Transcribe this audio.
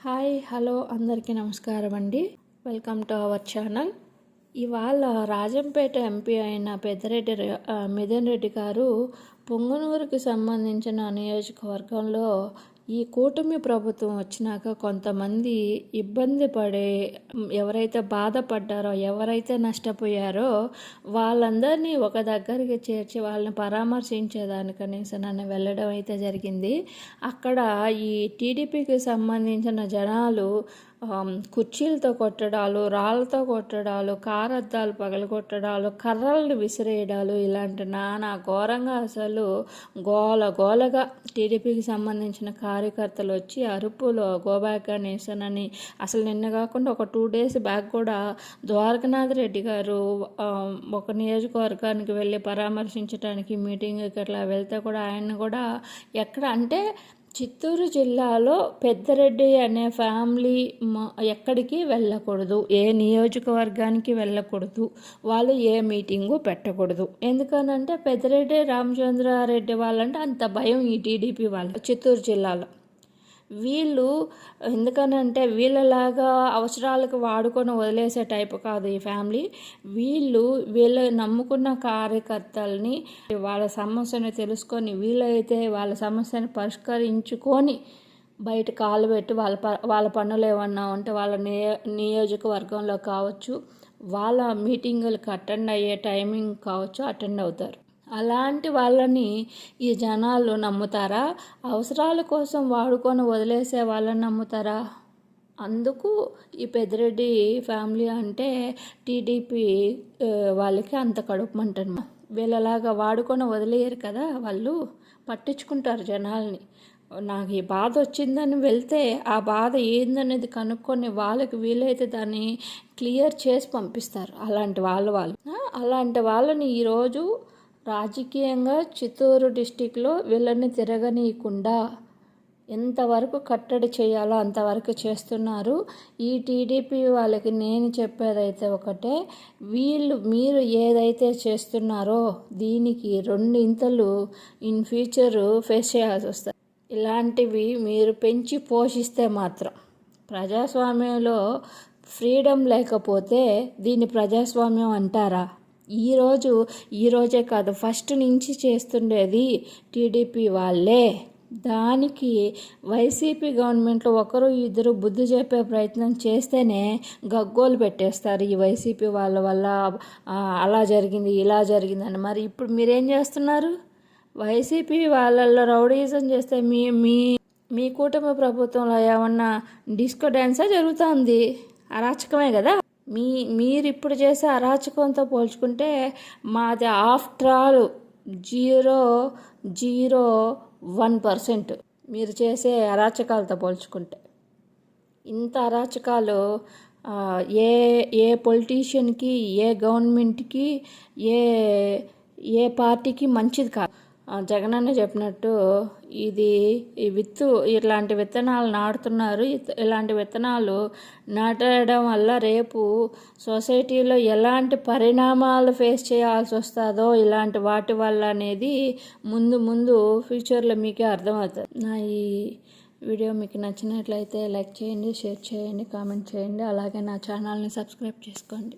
Hi hello అందరికీ నమస్కారం అండి. Welcome to our channel. ఇవాళ రాజంపేట ఎంపీ అయిన పెద్దిరెడ్డి ర- మిథున్ రెడ్డి గారు పొంగనూరుకి సంబంధించిన నియోజకవర్గంలో ఈ కూటమి ప్రభుత్వం వచ్చినాక కొంతమంది ఇబ్బంది పడే ఎవరైతే బాధపడ్డారో ఎవరైతే నష్టపోయారో వాళ్ళందరినీ ఒక దగ్గరికి చేర్చి వాళ్ళని పరామర్శించేదానికనేసి నన్ను వెళ్ళడం అయితే జరిగింది. అక్కడ ఈ టీడీపీకి సంబంధించిన జనాలు కుర్చీలతో కొట్టడాలు రాళ్ళతో కొట్టడాలు కారద్దాలు పగలగొట్టడాలు కర్రలను విసిరేయడాలు ఇలాంటి నానా ఘోరంగా అసలు గోల గోలగా టీడీపీకి సంబంధించిన కార్యకర్తలు వచ్చి అరుపులు గోబ్యాక్ అనేసానని అసలు నిన్న కాకుండా ఒక టూ డేస్ బ్యాక్ కూడా ద్వారకనాథ్ రెడ్డి గారు ఒక నియోజకవర్గానికి వెళ్ళి పరామర్శించడానికి మీటింగ్కి అట్లా వెళ్తే కూడా ఆయన కూడా ఎక్కడ అంటే చిత్తూరు జిల్లాలో పెద్దరెడ్డి అనే ఫ్యామిలీ ఎక్కడికి వెళ్ళకూడదు ఏ నియోజకవర్గానికి వెళ్ళకూడదు వాళ్ళు ఏ మీటింగు పెట్టకూడదు. ఎందుకనంటే పెద్దరెడ్డి రామచంద్రారెడ్డి వాళ్ళంటే అంత భయం ఈ టీడీపీ వాళ్ళు చిత్తూరు జిల్లాలో. వీళ్ళు ఎందుకనంటే వీళ్ళలాగా అవసరాలకు వాడుకొని వదిలేసే టైప్ కాదు ఈ ఫ్యామిలీ. వీళ్ళు వీళ్ళ నమ్ముకున్న కార్యకర్తల్ని వాళ్ళ సమస్యను తెలుసుకొని వీళ్ళైతే వాళ్ళ సమస్యను పరిష్కరించుకొని బయట కాలు పెట్టి వాళ్ళ ప వాళ్ళ పనులు ఏమన్నా ఉంటే వాళ్ళ నియో నియోజకవర్గంలో కావచ్చు వాళ్ళ మీటింగులకు అటెండ్ అయ్యే టైమింగ్ కావచ్చు అటెండ్ అవుతారు. అలాంటి వాళ్ళని ఈ జనాలు నమ్ముతారా? అవసరాల కోసం వాడుకొని వదిలేసే వాళ్ళని నమ్ముతారా? అందుకు ఈ పెద్దిరెడ్డి ఫ్యామిలీ అంటే టీడీపీ వాళ్ళకి అంత కడుపుమంటను వీళ్ళలాగా వాడుకొని వదిలేయరు కదా వాళ్ళు. పట్టించుకుంటారు జనాల్ని. నాకు ఈ బాధ వచ్చిందని వెళ్తే ఆ బాధ ఏందనేది కనుక్కొని వాళ్ళకి వీలైతే దాన్ని క్లియర్ చేసి పంపిస్తారు. అలాంటి వాళ్ళు వాళ్ళు. అలాంటి వాళ్ళని ఈరోజు రాజకీయంగా చిత్తూరు డిస్టిక్లో వీళ్ళని తిరగనీయకుండా ఎంతవరకు కట్టడి చేయాలో అంతవరకు చేస్తున్నారు. ఈ టీడీపీ వాళ్ళకి నేను చెప్పేదైతే ఒకటే వీళ్ళు మీరు ఏదైతే చేస్తున్నారో దీనికి రెండింతలు ఇన్ ఫ్యూచర్ ఫేస్ చేయాల్సి వస్తుంది. ఇలాంటివి మీరు పెంచి పోషిస్తే మాత్రం ప్రజాస్వామ్యంలో ఫ్రీడమ్ లేకపోతే దీన్ని ప్రజాస్వామ్యం అంటారా? ఈరోజు ఈరోజే కాదు ఫస్ట్ నుంచి చేస్తుండేది టీడీపీ వాళ్ళే. దానికి వైసీపీ గవర్నమెంట్లో ఒకరు ఇద్దరు బుద్ధి చెప్పే ప్రయత్నం చేస్తేనే గగ్గోలు పెట్టేస్తారు ఈ వైసీపీ వాళ్ళ వల్ల. అలా జరిగింది ఇలా జరిగిందని మరి ఇప్పుడు మీరేం చేస్తున్నారు? వైసీపీ వాళ్ళల్లో రౌడీజం చేస్తే మీ మీ మీ కూటమి ప్రభుత్వంలో ఏమన్నా డిస్కో డ్యాన్సా జరుగుతుంది? అరాచకమే కదా? మీ మీరు ఇప్పుడు చేసే అరాచకంతో పోల్చుకుంటే మాది after all zero zero one percent మీరు చేసే అరాచకాలతో పోల్చుకుంటే. ఇంత అరాచకాలు ఏ ఏ పొలిటీషియన్కి ఏ గవర్నమెంట్కి ఏ ఏ పార్టీకి మంచిది కాదు. జగనన్న చెప్పినట్టు ఇది ఈ విత్తు ఇలాంటి విత్తనాలు నాటుతున్నారు. ఇలాంటి విత్తనాలు నాటడం వల్ల రేపు సొసైటీలో ఎలాంటి పరిణామాలు ఫేస్ చేయాల్సి వస్తుందో ఇలాంటి వాటి వల్ల అనేది ముందు ముందు ఫ్యూచర్లో మీకే అర్థమవుతుంది. నా ఈ వీడియో మీకు నచ్చినట్లయితే లైక్ చేయండి షేర్ చేయండి కామెంట్ చేయండి. అలాగే నా ఛానల్ని సబ్స్క్రైబ్ చేసుకోండి.